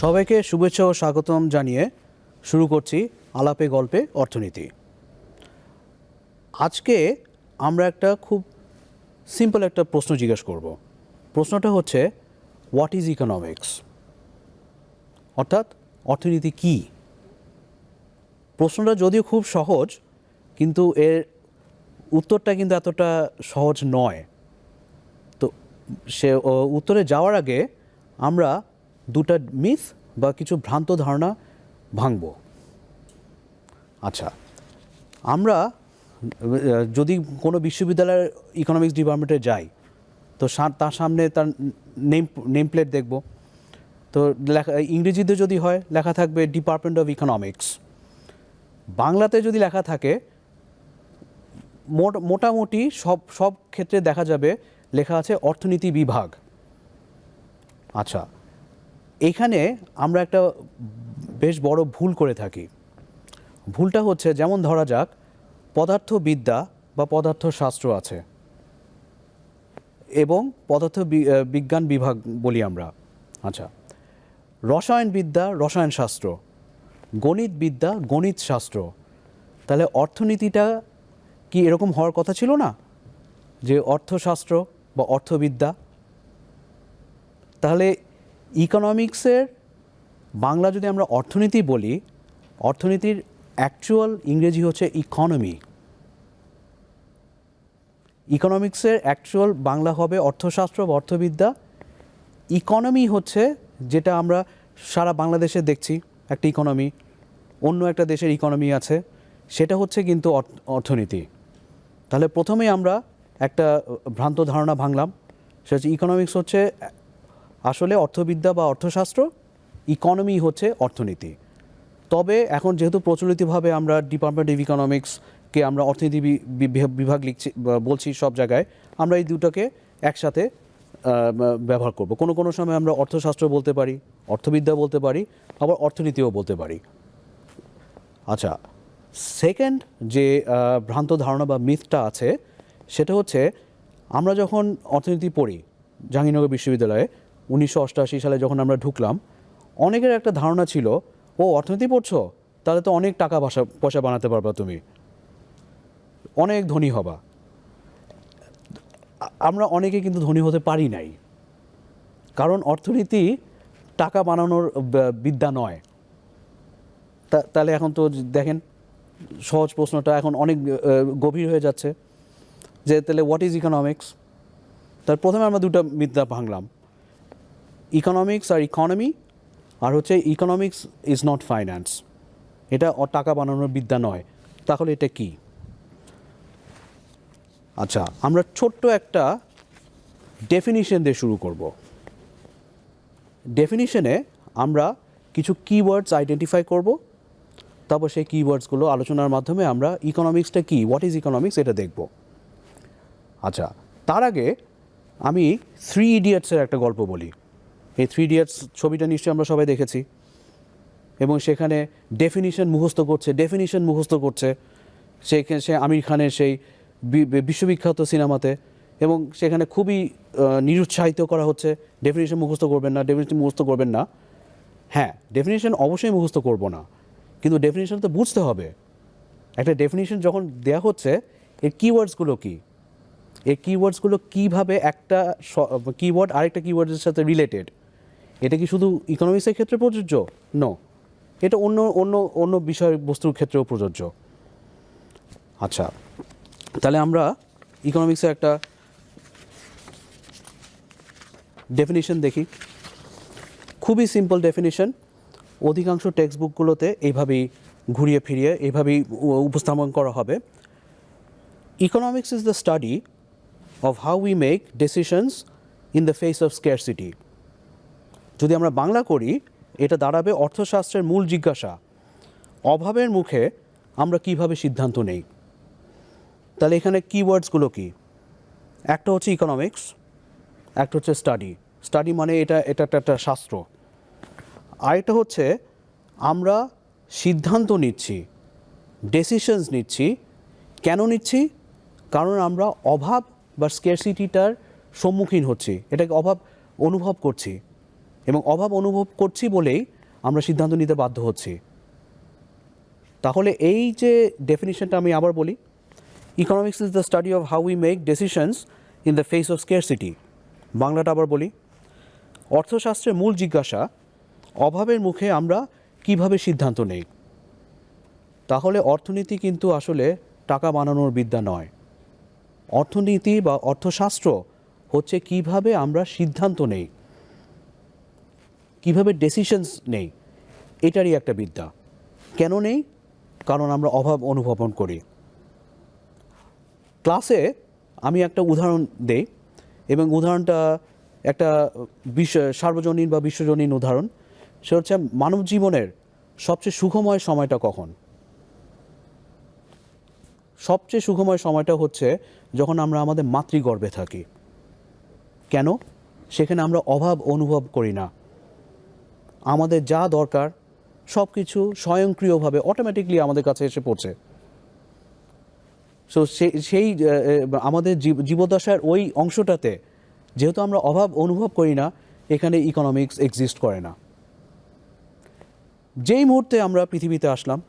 সবাইকে শুভেচ্ছা ও স্বাগতম জানিয়ে শুরু করছি আলাপে গল্পে অর্থনীতি। আজকে আমরা একটা খুব সিম্পল একটা প্রশ্ন জিজ্ঞেস করব। প্রশ্নটা হচ্ছে হোয়াট ইজ ইকোনমিক্স অর্থাৎ অর্থনীতি কি? প্রশ্নটা যদিও খুব সহজ, কিন্তু এর উত্তরটা কিন্তু এতটা সহজ নয়। তো সে উত্তরে যাওয়ার আগে আমরা দুটা মিথ বা কিছু ভ্রান্ত ধারণা ভাঙব। আচ্ছা আমরা, যদি কোনো বিশ্ববিদ্যালয়ের ইকোনমিক্স ডিপার্টমেন্টে যাই, তো তার সামনে তার নেম নেম প্লেট দেখব। তো লেখা, ইংরেজিতে যদি হয়, লেখা থাকবে ডিপার্টমেন্ট অফ ইকোনমিক্স বাংলাতে যদি লেখা থাকে, মোট- মোটামুটি সব সব ক্ষেত্রে দেখা যাবে, লেখা আছে অর্থনীতি বিভাগ। আচ্ছা এইখানে আমরা একটা বেশ বড় ভুল করে থাকি। ভুলটা হচ্ছে, যেমন ধরা যাক, পদার্থবিদ্যা বা পদার্থশাস্ত্র আছে এবং পদার্থ বিজ্ঞান বিভাগ বলি আমরা। আচ্ছা রসায়নবিদ্যা, রসায়নশাস্ত্র, গণিতবিদ্যা গণিত শাস্ত্র তাহলে অর্থনীতিটা কি এরকম হওয়ার কথা ছিল না? যে অর্থশাস্ত্র বা অর্থবিদ্যা? তাহলে ইকোনমিক্সের বাংলা যদি আমরা অর্থনীতি বলি, অর্থনীতির অ্যাকচুয়াল ইংরেজি হচ্ছে ইকোনমি ইকোনমিক্সের অ্যাকচুয়াল বাংলা হবে অর্থশাস্ত্র বা অর্থবিদ্যা। ইকোনমি হচ্ছে যেটা আমরা সারা বাংলাদেশে দেখছি, একটা ইকোনমি অন্য একটা দেশের ইকোনমি আছে, সেটা হচ্ছে কিন্তু অর্থনীতি। তাহলে প্রথমেই আমরা একটা ভ্রান্ত ধারণা ভাঙলাম, সেটা হচ্ছে ইকোনমিক্স হচ্ছে আসলে অর্থবিদ্যা বা অর্থশাস্ত্র ইকোনমি হচ্ছে অর্থনীতি। তবে এখন যেহেতু প্রচলিতভাবে আমরা ডিপার্টমেন্ট অফ ইকোনমিক্সকে আমরা অর্থনীতি বিভাগ লিখছি বলছি সব জায়গায়, আমরা এই দুটোকে একসাথে ব্যবহার করব। কোনো কোনো সময় আমরা অর্থশাস্ত্র বলতে পারি, অর্থবিদ্যা বলতে পারি, আবার অর্থনীতিও বলতে পারি। আচ্ছা সেকেন্ড যে ভ্রান্ত ধারণা বা মিথটা আছে, সেটা হচ্ছে আমরা যখন অর্থনীতি পড়ি, জাহাঙ্গীরনগর বিশ্ববিদ্যালয়ে উনিশশো অষ্টআশি সালে যখন আমরা ঢুকলাম, অনেকের একটা ধারণা ছিল, ও, অর্থনীতি পড়ছো? তাহলে তো অনেক টাকা পয়সা পয়সা বানাতে পারবা তুমি। অনেক ধনী হবা। আমরা অনেকে কিন্তু ধনী হতে পারি নাই। কারণ অর্থনীতি টাকা বানানোর বিদ্যা নয়। তাহলে এখন তো দেখেন, সহজ প্রশ্নটা এখন অনেক গভীর হয়ে যাচ্ছে। যে, তাহলে হোয়াট ইজ ইকোনমিক্স তার প্রথমে আমরা দুটো বিদ্যা ভাঙলাম। ইকোনমিক্স আর ইকোনমি আর হচ্ছে ইকোনমিক্স ইজ নট ফাইন্যান্স এটা টাকা বানানোর বিদ্যা নয়। তাহলে এটা কি? আচ্ছা আমরা ছোট্ট একটা ডেফিনিশন দিয়ে শুরু করব। ডেফিনিশনে আমরা কিছু কিওয়ার্ডস আইডেন্টিফাই করব। তারপর সেই কিওয়ার্ডসগুলো আলোচনার মাধ্যমে আমরা ইকোনমিক্সটা কি হোয়াট ইজ ইকোনমিক্স এটা দেখব। আচ্ছা তার আগে আমি থ্রি ইডিয়টসের একটা গল্প বলি। এই থ্রি ইডিয়টস ছবিটা নিশ্চয়ই আমরা সবাই দেখেছি। এবং সেখানে ডেফিনিশন মুখস্থ করছে ডেফিনিশন মুখস্থ করছে সেখানে সে আমির খানের সেই বিশ্ববিখ্যাত সিনেমাতে। এবং সেখানে খুবই নিরুৎসাহিত করা হচ্ছে ডেফিনিশন মুখস্থ করবেন না ডেফিনেশন মুখস্থ করবেন না। হ্যাঁ ডেফিনিশন অবশ্যই মুখস্থ করব না, কিন্তু ডেফিনিশন তো বুঝতে হবে। একটা ডেফিনিশন যখন দেয়া হচ্ছে, এর কিওয়ার্ডসগুলো কী? এই কিওয়ার্ডসগুলো কীভাবে একটা কিওয়ার্ড আরেকটা কিওয়ার্ডের সাথে রিলেটেড এটা কি শুধু ইকোনমিক্সের ক্ষেত্রে প্রযোজ্য? ন এটা অন্য অন্য অন্য বিষয়বস্তুর ক্ষেত্রেও প্রযোজ্য। আচ্ছা তাহলে আমরা ইকোনমিক্সের একটা ডেফিনিশন দেখি। খুবই সিম্পল ডেফিনিশন অধিকাংশ টেক্সট বুকগুলোতে এইভাবেই ঘুরিয়ে ফিরিয়ে এইভাবেই উপস্থাপন করা হবে। Economics is the study of how we make decisions in the face of scarcity যদি আমরা বাংলা করি, এটা দাঁড়াবে অর্থশাস্ত্রের মূল জিজ্ঞাসা। অভাবের মুখে আমরা কীভাবে সিদ্ধান্ত নেই? তাহলে এখানে কিওয়ার্ডসগুলো কি? একটা হচ্ছে ইকোনমিক্স একটা হচ্ছে স্টাডি স্টাডি মানে এটা এটা একটা একটা শাস্ত্র। আরেকটা হচ্ছে আমরা সিদ্ধান্ত নিচ্ছি ডেসিশনস নিচ্ছি। কেন নিচ্ছি? কারণ আমরা অভাব বা স্কেরসিটিটার সম্মুখীন হচ্ছি। এটাকে অভাব অনুভব করছি। এবং অভাব অনুভব করছি বলেই আমরা সিদ্ধান্ত নিতে বাধ্য হচ্ছি। তাহলে এই যে ডেফিনিশনটা আমি আবার বলি economics is the study of how we make decisions in the face of scarcity বাংলাটা আবার বলি, অর্থশাস্ত্রের মূল জিজ্ঞাসা, অভাবের মুখে আমরা কীভাবে সিদ্ধান্ত নেই? তাহলে অর্থনীতি কিন্তু আসলে টাকা বানানোর বিদ্যা নয়। অর্থনীতি বা অর্থশাস্ত্র হচ্ছে কীভাবে আমরা সিদ্ধান্ত নেই। কীভাবে ডেসিশনস নেই, এটারই একটা বিদ্যা। কেন নেই? কারণ আমরা অভাব অনুভবন করি। ক্লাসে আমি একটা উদাহরণ দেই, এবং উদাহরণটা একটা বিশ্ব, সার্বজনীন বা বিশ্বজনীন উদাহরণ। সে হচ্ছে মানব জীবনের সবচেয়ে সুখময় সময়টা কখন? সবচেয়ে সুখময় সময়টা হচ্ছে যখন আমরা আমাদের মাতৃগর্ভে থাকি। কেন? সেখানে আমরা অভাব অনুভব করি না। আমাদের যা দরকার সব কিছু স্বয়ংক্রিয়ভাবে অটোমেটিকলি আমাদের কাছে এসে পড়ছে। সো, সেই আমাদের জীব- জীবদশার ওই অংশটাতে যেহেতু আমরা অভাব অনুভব করি না, এখানে ইকোনমিক্স এক্সিস্ট করে না। যেই মুহূর্তে আমরা পৃথিবীতে আসলাম,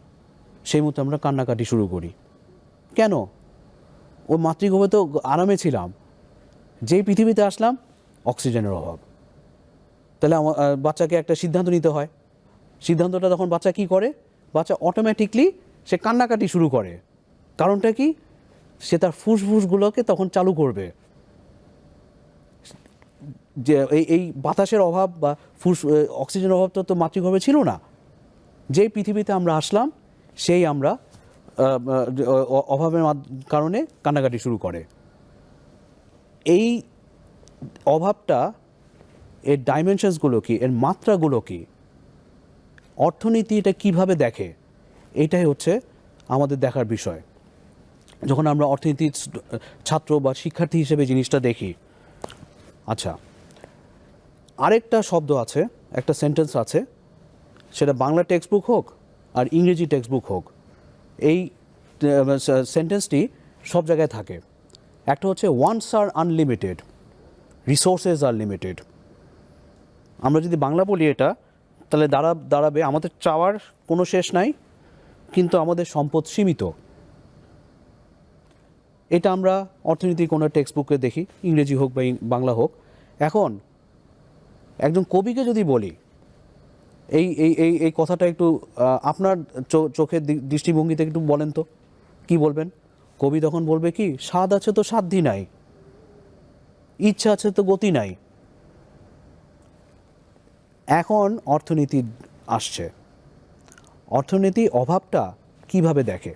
সেই মুহূর্তে আমরা কান্নাকাটি শুরু করি। কেন? ও মাতৃগর্ভে তো আরামে ছিলাম। যেই পৃথিবীতে আসলাম, অক্সিজেনের অভাব। তাহলে আমার বাচ্চাকে একটা সিদ্ধান্ত নিতে হয়। সিদ্ধান্তটা তখন বাচ্চা কি করে? বাচ্চা অটোমেটিকলি সে কান্নাকাটি শুরু করে। কারণটা কি? সে তার ফুসফুসগুলোকে তখন চালু করবে। যে এই এই বাতাসের অভাব বা ফুস অক্সিজেনের অভাব তো মাতৃগর্ভে ছিল না। যেই পৃথিবীতে আমরা আসলাম, সেই আমরা অভাবের কারণে কান্নাকাটি শুরু করে। এই অভাবটা এর ডাইমেনশনসগুলো কী, এর মাত্রাগুলো কি? অর্থনীতি এটা কীভাবে দেখে? এটাই হচ্ছে আমাদের দেখার বিষয়। যখন আমরা অর্থনীতির ছাত্র বা শিক্ষার্থী হিসেবে জিনিসটা দেখি আচ্ছা আরেকটা শব্দ আছে, একটা সেন্টেন্স আছে, সেটা বাংলা টেক্সট বুক হোক আর ইংরেজি টেক্সট বুক হোক। এই সেন্টেন্সটি সব জায়গায় থাকে। একটা হচ্ছে ওয়ান্স আর আনলিমিটেড রিসোর্সেস আর লিমিটেড আমরা যদি বাংলা বলি এটা, তাহলে দাঁড়া, দাঁড়াবে, আমাদের চাওয়ার কোনো শেষ নাই, কিন্তু আমাদের সম্পদ সীমিত। এটা আমরা অর্থনীতির কোনো টেক্সট বুকে দেখি, ইংরেজি হোক বা বাংলা হোক। এখন, একজন কবিকে যদি বলি, এই এই এই এই কথাটা একটু আপনার চোখের দৃষ্টিভঙ্গিতে একটু বলেন তো, কি বলবেন? কবি তখন বলবে কি, স্বাদ আছে তো সাধ্যি নাই, ইচ্ছা আছে তো গতি নাই। এখন অর্থনীতি আসছে। অর্থনীতি অভাবটা কীভাবে দেখে?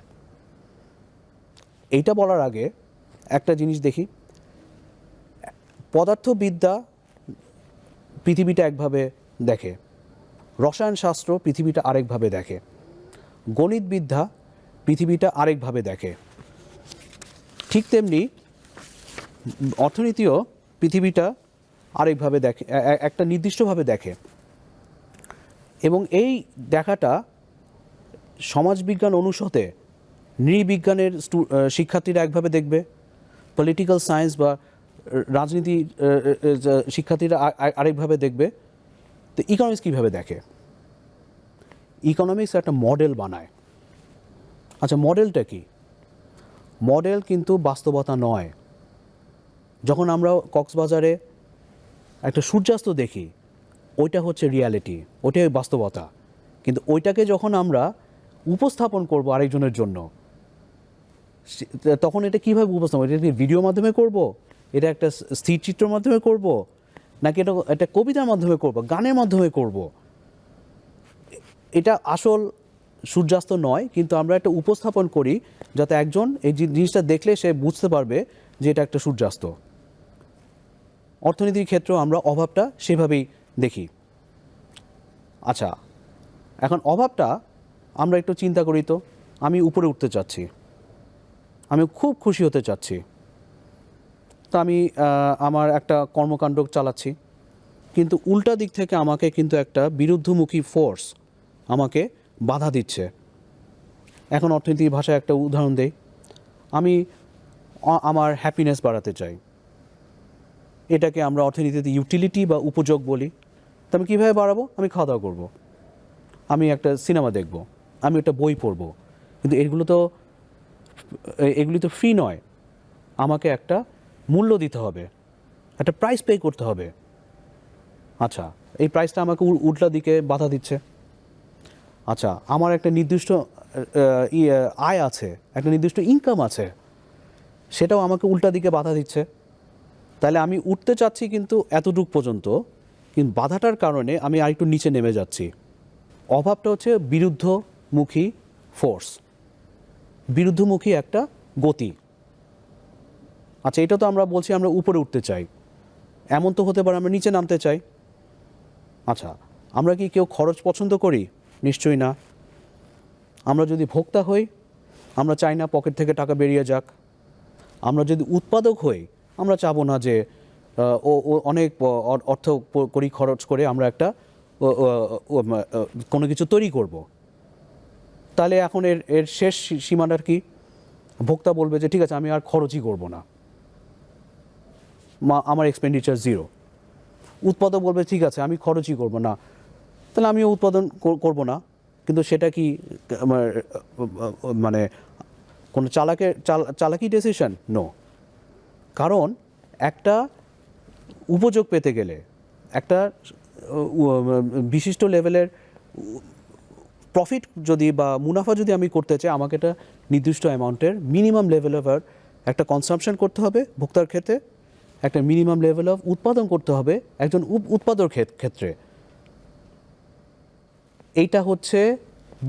এইটা বলার আগে একটা জিনিস দেখি। পদার্থবিদ্যা পৃথিবীটা একভাবে দেখে। রসায়নশাস্ত্র পৃথিবীটা আরেকভাবে দেখে। গণিতবিদ্যা পৃথিবীটা আরেকভাবে দেখে। ঠিক তেমনি অর্থনীতিও পৃথিবীটা আরেকভাবে দেখে একটা নির্দিষ্টভাবে দেখে। এবং এই দেখাটা সমাজবিজ্ঞান অনুষদে নৃবিজ্ঞানের শিক্ষার্থীরা একভাবে দেখবে। পলিটিক্যাল সায়েন্স বা রাজনীতি শিক্ষার্থীরা আরেকভাবে দেখবে। তো ইকোনমিক্স কীভাবে দেখে? ইকোনমিক্স একটা মডেল বানায়। আচ্ছা মডেলটা কি? মডেল কিন্তু বাস্তবতা নয়। যখন আমরা কক্সবাজারে একটা সূর্যাস্ত দেখি ওইটা হচ্ছে রিয়ালিটি ওইটাই বাস্তবতা। কিন্তু ওইটাকে যখন আমরা উপস্থাপন করব আরেকজনের জন্য তখন এটা কীভাবে উপস্থাপন এটা কি ভিডিও মাধ্যমে করব? এটা একটা স্থির চিত্রের মাধ্যমে করব? নাকি এটা একটা কবিতার মাধ্যমে করব? গানের মাধ্যমে করব? এটা আসল সূর্যাস্ত নয়, কিন্তু আমরা একটা উপস্থাপন করি যাতে একজন এই জিনিসটা দেখলে সে বুঝতে পারবে যে এটা একটা সূর্যাস্ত। অর্থনীতির ক্ষেত্রেও আমরা অভাবটা সেভাবেই দেখি। আচ্ছা এখন অভাবটা আমরা একটু চিন্তা করি তো। আমি উপরে উঠতে চাচ্ছি। আমি খুব খুশি হতে চাচ্ছি। তো আমি আমার একটা কর্মকাণ্ড চালাচ্ছি। কিন্তু উল্টা দিক থেকে আমাকে কিন্তু একটা বিরুদ্ধমুখী ফোর্স আমাকে বাধা দিচ্ছে। এখন অর্থনীতির ভাষায় একটা উদাহরণ দেই। আমি আমার হ্যাপিনেস বাড়াতে চাই। এটাকে আমরা অর্থনীতিতে ইউটিলিটি বা উপযোগ বলি। আমি কীভাবে বাড়াবো? আমি খাওয়া দাওয়া করব। আমি একটা সিনেমা দেখব। আমি একটা বই পড়ব। কিন্তু এগুলো তো এগুলি তো ফ্রি নয়। আমাকে একটা মূল্য দিতে হবে। একটা প্রাইস পে করতে হবে। আচ্ছা এই প্রাইসটা আমাকে উল্টা দিকে বাধা দিচ্ছে। আচ্ছা আমার একটা নির্দিষ্ট আহ, আহ, ই- আহ, আয় আছে। একটা নির্দিষ্ট ইনকাম আছে। সেটাও আমাকে উল্টা দিকে বাধা দিচ্ছে। তাহলে আমি উঠতে চাচ্ছি কিন্তু এতটুক পর্যন্ত কিন্তু বাধাটার কারণে আমি আরেকটু নিচে নেমে যাচ্ছি। অভাবটা হচ্ছে বিরুদ্ধমুখী ফোর্স বিরুদ্ধমুখী একটা গতি। আচ্ছা এটা তো আমরা বলছি আমরা উপরে উঠতে চাই। এমন তো হতে পারে আমরা নিচে নামতে চাই। আচ্ছা আমরা কি কেউ খরচ পছন্দ করি? নিশ্চয়ই না। আমরা যদি ভোক্তা হই, আমরা চাই না পকেট থেকে টাকা বেরিয়ে যাক। আমরা যদি উৎপাদক হই, আমরা চাবো না যে ও অনেক অর্থ করি খরচ করে আমরা একটা কোনো কিছু তৈরি করব। তাহলে এখন এর এর শেষ সী- সীমাটার কি? ভোক্তা বলবে যে ঠিক আছে আমি আর খরচই করব না। মা আমার এক্সপেন্ডিচার জিরো উৎপাদক বলবে ঠিক আছে আমি খরচই করব না। তাহলে আমিও উৎপাদন কর- করব না। কিন্তু সেটা কি আমার, মানে কোনো চালাকের চাল- চালাকি ডেসিশন নো কারণ একটা উপযোগ পেতে গেলে একটা বিশিষ্ট লেভেলের প্রফিট যদি বা মুনাফা যদি আমি করতে চাই, আমাকে একটা নির্দিষ্ট অ্যামাউন্টের মিনিমাম লেভেল অফ একটা কনসামশন করতে হবে ভোক্তার ক্ষেত্রে, একটা মিনিমাম লেভেল অফ উৎপাদন করতে হবে একজন উৎপাদক ক্ষেত্রে। এইটা হচ্ছে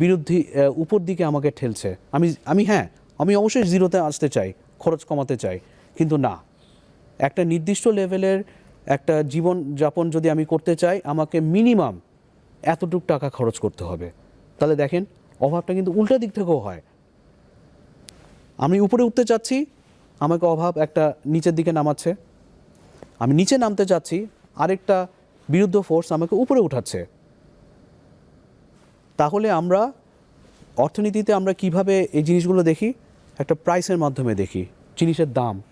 বিরুদ্ধি উপর দিকে আমাকে ঠেলছে। আমি আমি হ্যাঁ আমি অবশ্যই জিরোতে আসতে চাই, খরচ কমাতে চাই, কিন্তু না। একটা নির্দিষ্ট লেভেলের একটা জীবন যাপন যদি আমি করতে চাই, আমাকে মিনিমাম এতটুক টাকা খরচ করতে হবে। তাহলে দেখেন, অভাবটা কিন্তু উল্টা দিক থেকেও হয়। আমি উপরে উঠতে চাচ্ছি, আমাকে অভাব একটা নিচের দিকে নামাচ্ছে। আমি নিচে নামতে চাচ্ছি, আরেকটা বিরুদ্ধ ফোর্স আমাকে উপরে উঠাচ্ছে। তাহলে আমরা অর্থনীতিতে আমরা কীভাবে এই জিনিসগুলো দেখি? একটা প্রাইসের মাধ্যমে দেখি, জিনিসের দাম।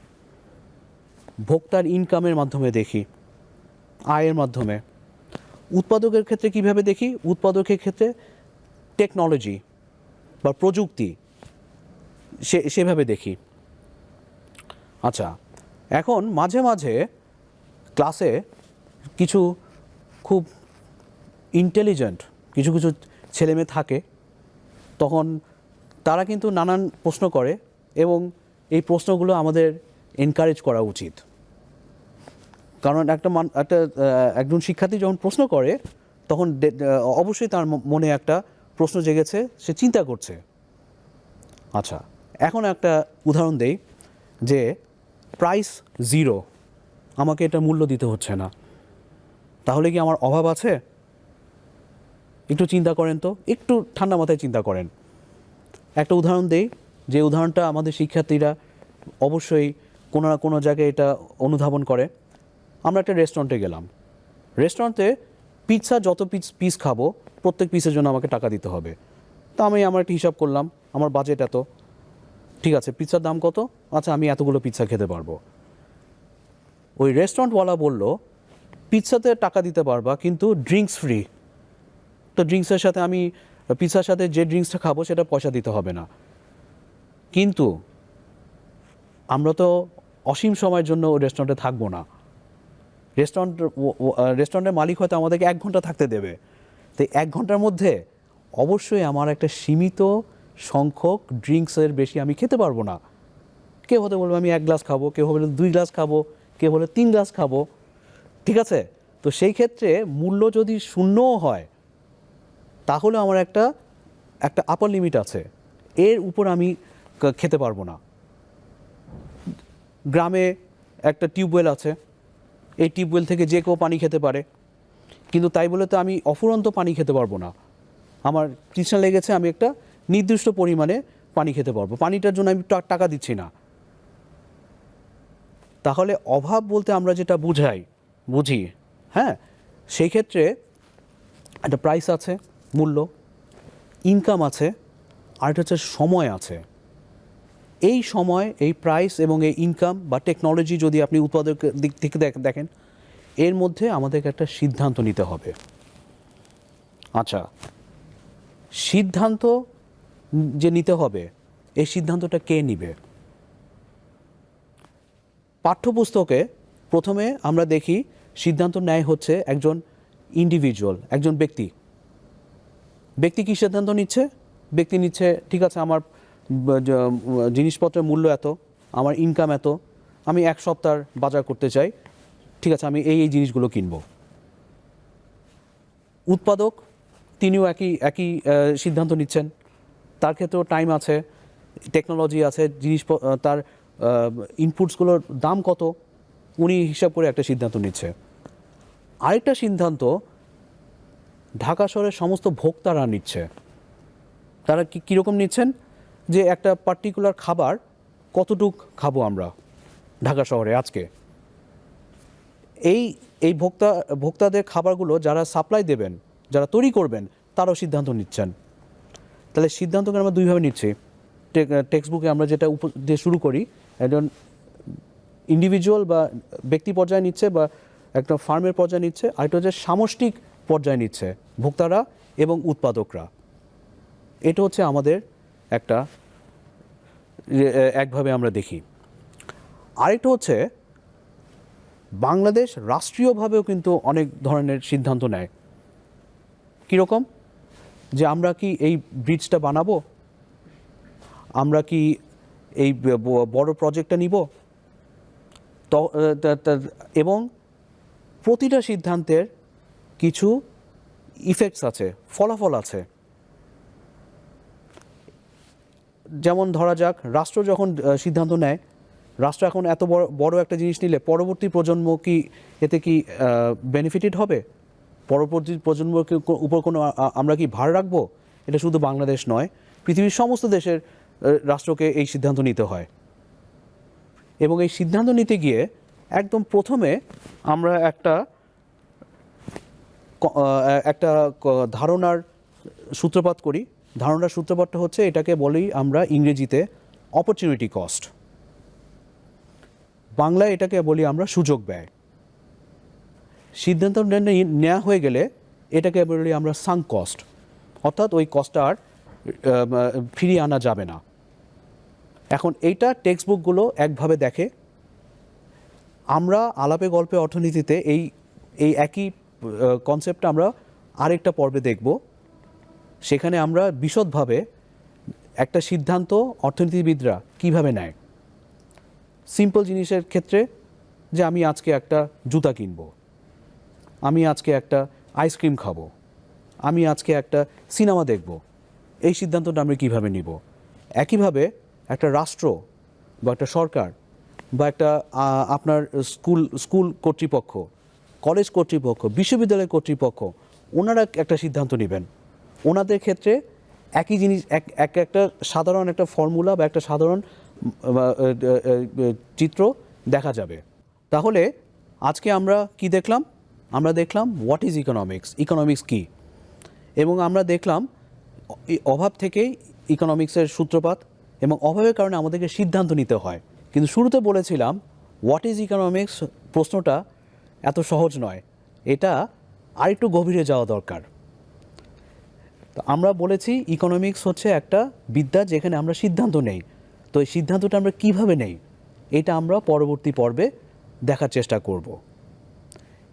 ভোক্তার ইনকামের মাধ্যমে দেখি, আয়ের মাধ্যমে। উৎপাদকের ক্ষেত্রে কীভাবে দেখি? উৎপাদকের ক্ষেত্রে টেকনোলজি বা প্রযুক্তি, সে, সেভাবে দেখি। আচ্ছা এখন মাঝে মাঝে ক্লাসে কিছু খুব ইন্টেলিজেন্ট কিছু কিছু ছেলেমেয়ে থাকে, তখন তারা কিন্তু নানান প্রশ্ন করে এবং এই প্রশ্নগুলো আমাদের এনকারেজ করা উচিত। কারণ একটা মান, একটা একজন শিক্ষার্থী যখন প্রশ্ন করে, তখন অবশ্যই তার মনে একটা প্রশ্ন জেগেছে, সে চিন্তা করছে। আচ্ছা এখন একটা উদাহরণ দেই যে প্রাইস জিরো আমাকে এটা মূল্য দিতে হচ্ছে না। তাহলে কি আমার অভাব আছে? একটু চিন্তা করেন তো, একটু ঠান্ডা মাথায় চিন্তা করেন। একটা উদাহরণ দেই, যে উদাহরণটা আমাদের শিক্ষার্থীরা অবশ্যই কোনো না কোনো জায়গায় এটা অনুধাবন করে। আমরা একটা রেস্টুরেন্টে গেলাম। রেস্টুরেন্টে পিৎজা যত পিস পিস খাব, প্রত্যেক পিসের জন্য আমাকে টাকা দিতে হবে। তা আমি আমার একটা হিসাব করলাম, আমার বাজেট এত। ঠিক আছে পিৎজার দাম কত? আচ্ছা আমি এতগুলো পিৎজা খেতে পারব। ওই রেস্টুরেন্টওয়ালা বলল পিৎজাতে টাকা দিতে পারবা, কিন্তু ড্রিঙ্কস ফ্রি তো ড্রিঙ্কসের সাথে আমি পিৎজার সাথে যে ড্রিঙ্কসটা খাব, সেটা পয়সা দিতে হবে না। কিন্তু আমরা তো অসীম সময়ের জন্য ওই রেস্টুরেন্টে থাকব না। রেস্টুরেন্ট রেস্টুরেন্টের মালিক হয়তো আমাদেরকে এক ঘণ্টা থাকতে দেবে। তো এক ঘণ্টার মধ্যে অবশ্যই আমার একটা সীমিত সংখ্যক ড্রিঙ্কসের বেশি আমি খেতে পারব না। কেউ হতে বলবে, আমি এক গ্লাস খাব। কেউ বলে দুই গ্লাস খাব। কেউ বলে তিন গ্লাস খাব। ঠিক আছে? তো সেই ক্ষেত্রে মূল্য যদি শূন্যও হয়, তাহলে আমার একটা একটা আপার লিমিট আছে। এর উপর আমি খেতে পারব না। গ্রামে একটা টিউবওয়েল আছে। এই টিউবওয়েল থেকে যে কেউ পানি খেতে পারে। কিন্তু তাই বলে তো আমি অফুরন্ত পানি খেতে পারব না। আমার তৃষ্ণা লেগেছে, আমি একটা নির্দিষ্ট পরিমাণে পানি খেতে পারব। পানিটার জন্য আমি টাকা দিচ্ছি না। তাহলে অভাব বলতে আমরা যেটা বুঝাই, বুঝি হ্যাঁ? সেই ক্ষেত্রে একটা প্রাইস আছে, মূল্য ইনকাম আছে, আর একটা হচ্ছে সময় আছে। এই সময়, এই প্রাইস এবং এই ইনকাম বা টেকনোলজি যদি আপনি উৎপাদকের দিক থেকে দেখ- দেখেন, এর মধ্যে আমাদেরকে একটা সিদ্ধান্ত নিতে হবে। আচ্ছা সিদ্ধান্ত যে নিতে হবে, এই সিদ্ধান্তটা কে নিবে? পাঠ্যপুস্তকে প্রথমে আমরা দেখি, সিদ্ধান্ত নেয় হচ্ছে একজন ইন্ডিভিজুয়াল একজন ব্যক্তি। ব্যক্তি কী সিদ্ধান্ত নিচ্ছে? ব্যক্তি নিচ্ছে, ঠিক আছে, আমার জিনিসপত্রের মূল্য এত, আমার ইনকাম এত, আমি এক সপ্তাহ বাজার করতে চাই, ঠিক আছে, আমি এই এই জিনিসগুলো কিনব। উৎপাদক, তিনিও একই একই সিদ্ধান্ত নিচ্ছেন। তার ক্ষেত্রেও টাইম আছে টেকনোলজি আছে জিনিস তার ইনপুটসগুলোর দাম কত, উনি হিসাব করে একটা সিদ্ধান্ত নিচ্ছে। আরেকটা সিদ্ধান্ত, ঢাকা শহরের সমস্ত ভোক্তারা নিচ্ছে। তারা কি, কীরকম নিচ্ছেন? যে একটা পার্টিকুলার খাবার কতটুক খাব আমরা ঢাকা শহরে আজকে? এই এই ভোক্তা, ভোক্তাদের খাবারগুলো যারা সাপ্লাই দেবেন, যারা তৈরি করবেন, তারাও সিদ্ধান্ত নিচ্ছেন। তাহলে সিদ্ধান্তকে আমরা দুইভাবে নিচ্ছি। টেক্সট বুকে আমরা যেটা উপ, দিয়ে শুরু করি, একজন ইন্ডিভিজুয়াল বা ব্যক্তি পর্যায়ে নিচ্ছে বা একটা ফার্মের পর্যায়ে নিচ্ছে আরেকটা হচ্ছে সামষ্টিক পর্যায়ে নিচ্ছে, ভোক্তারা এবং উৎপাদকরা। এটা হচ্ছে আমাদের একটা একভাবে আমরা দেখি। আরেকটা হচ্ছে, বাংলাদেশ রাষ্ট্রীয়ভাবেও কিন্তু অনেক ধরনের সিদ্ধান্ত নেয়। কীরকম? যে আমরা কি এই ব্রিজটা বানাবো? আমরা কি এই বড় প্রজেক্টটা নিব? এবং প্রতিটা সিদ্ধান্তের কিছু ইফেক্টস আছে, ফলাফল আছে। যেমন ধরা যাক, রাষ্ট্র যখন সিদ্ধান্ত নেয়, রাষ্ট্র এখন এত বড় বড় একটা জিনিস নিলে পরবর্তী প্রজন্ম কি এতে কি বেনিফিটেড হবে? পরবর্তী প্রজন্মের উপর কোনো আমরা কি ভার রাখব? এটা শুধু বাংলাদেশ নয়, পৃথিবীর সমস্ত দেশের রাষ্ট্রকে এই সিদ্ধান্ত নিতে হয়। এবং এই সিদ্ধান্ত নিতে গিয়ে একদম প্রথমে আমরা একটা একটা ধারণার সূত্রপাত করি। ধারণার সূত্রপাতটা হচ্ছে এটাকে বলি আমরা ইংরেজিতে অপরচুনিটি কস্ট বাংলায় এটাকে বলি আমরা সুযোগ ব্যয়। সিদ্ধান্ত নেওয়া হয়ে গেলে এটাকে বলি আমরা সাং কস্ট অর্থাৎ ওই কস্টটা আর ফিরিয়ে আনা যাবে না। এখন এইটা টেক্সট বুকগুলো একভাবে দেখে। আমরা আলাপে গল্পে অর্থনীতিতে এই এই একই কনসেপ্টটা আমরা আরেকটা পর্বে দেখব। সেখানে আমরা বিশদভাবে একটা সিদ্ধান্ত অর্থনীতিবিদরা কীভাবে নেয়? সিম্পল জিনিসের ক্ষেত্রে যে আমি আজকে একটা জুতা কিনবো, আমি আজকে একটা আইসক্রিম খাব, আমি আজকে একটা সিনেমা দেখব, এই সিদ্ধান্তটা আমরা কীভাবে নিব? একইভাবে একটা রাষ্ট্র বা একটা সরকার বা একটা আপনার স্কুল স্কুল কর্তৃপক্ষ, কলেজ কর্তৃপক্ষ, বিশ্ববিদ্যালয় কর্তৃপক্ষ, ওনারা একটা সিদ্ধান্ত নেবেন। ওনাদের ক্ষেত্রে একই জিনিস, এক এক একটা সাধারণ একটা ফর্মুলা বা একটা সাধারণ চিত্র দেখা যাবে। তাহলে আজকে আমরা কি দেখলাম? আমরা দেখলাম হোয়াট ইজ ইকোনমিক্স ইকোনমিক্স কি? এবং আমরা দেখলাম অভাব থেকেই ইকোনমিক্সের সূত্রপাত এবং অভাবের কারণে আমাদেরকে সিদ্ধান্ত নিতে হয়। কিন্তু শুরুতে বলেছিলাম হোয়াট ইজ ইকোনমিক্স প্রশ্নটা এত সহজ নয়। এটা আরেকটু গভীরে যাওয়া দরকার। তো আমরা বলেছি ইকোনমিক্স হচ্ছে একটা বিদ্যা যেখানে আমরা সিদ্ধান্ত নেই। তো এই সিদ্ধান্তটা আমরা কীভাবে নেই? এটা আমরা পরবর্তী পর্বে দেখার চেষ্টা করব।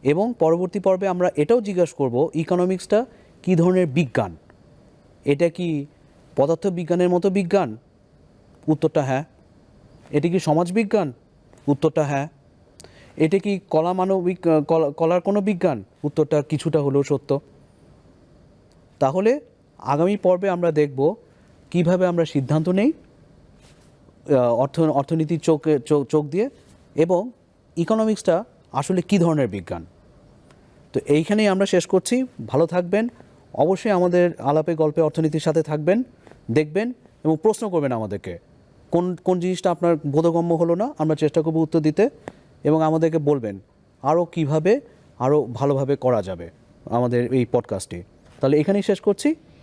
এবং পরবর্তী পর্বে আমরা এটাও জিজ্ঞাসা করব ইকোনমিক্সটা কী ধরনের বিজ্ঞান? এটা কি পদার্থবিজ্ঞানের মতো বিজ্ঞান? উত্তরটা হ্যাঁ। এটা কি সমাজবিজ্ঞান? উত্তরটা হ্যাঁ। এটা কি কলা মানবিক কলা- কলার কোনো বিজ্ঞান? উত্তরটা কিছুটা হলেও সত্য। তাহলে আগামী পর্বে আমরা দেখব কীভাবে আমরা সিদ্ধান্ত নেই অর্থ অর্থনীতির চোখে, চোখ চোখ দিয়ে এবং ইকোনমিক্সটা আসলে কী ধরনের বিজ্ঞান। তো এইখানেই আমরা শেষ করছি। ভালো থাকবেন। অবশ্যই আমাদের আলাপে গল্পে অর্থনীতির সাথে থাকবেন, দেখবেন এবং প্রশ্ন করবেন আমাদেরকে, কোন কোন জিনিসটা আপনার বোধগম্য হলো না? আমরা চেষ্টা করব উত্তর দিতে এবং আমাদেরকে বলবেন আরও কীভাবে আরও ভালোভাবে করা যাবে আমাদের এই পডকাস্টটি তাহলে এখানেই শেষ করছি।